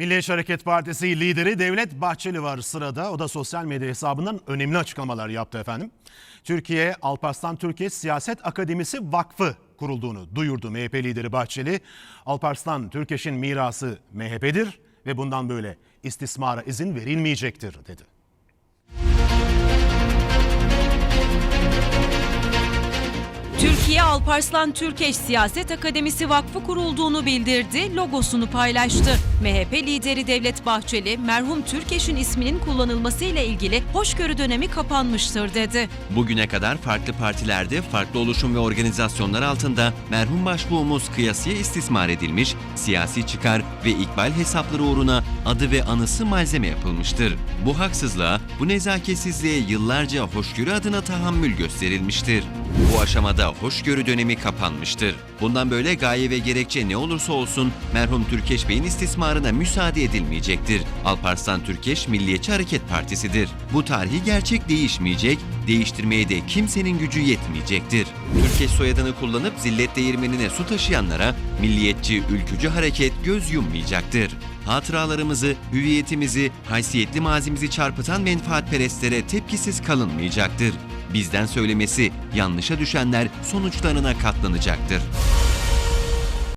Milliyetçi Hareket Partisi lideri Devlet Bahçeli var sırada. O da sosyal medya hesabından önemli açıklamalar yaptı efendim. Türkiye Alparslan Türkiye Siyaset Akademisi Vakfı kurulduğunu duyurdu MHP lideri Bahçeli. Alparslan Türkeş'in mirası MHP'dir ve bundan böyle istismara izin verilmeyecektir dedi. Alparslan Türkeş Siyaset Akademisi Vakfı kurulduğunu bildirdi, logosunu paylaştı. MHP lideri Devlet Bahçeli, merhum Türkeş'in isminin kullanılması ile ilgili hoşgörü dönemi kapanmıştır dedi. Bugüne kadar farklı partilerde farklı oluşum ve organizasyonlar altında merhum başbuğumuz kıyasıya istismar edilmiş, siyasi çıkar ve ikbal hesapları uğruna adı ve anısı malzeme yapılmıştır. Bu haksızlığa, bu nezaketsizliğe yıllarca hoşgörü adına tahammül gösterilmiştir. Bu aşamada hoşgörü dönemi kapanmıştır. Bundan böyle gaye ve gerekçe ne olursa olsun merhum Türkeş Bey'in istismarına müsaade edilmeyecektir. Alparslan Türkeş Milliyetçi Hareket Partisi'dir. Bu tarihi gerçek değişmeyecek, değiştirmeye de kimsenin gücü yetmeyecektir. Türkeş soyadını kullanıp zillet değirmenine su taşıyanlara milliyetçi, ülkücü hareket göz yummayacaktır. Hatıralarımızı, hüviyetimizi, haysiyetli mazimizi çarpıtan menfaatperestlere tepkisiz kalınmayacaktır. Bizden söylemesi, yanlışa düşenler sonuçlarına katlanacaktır.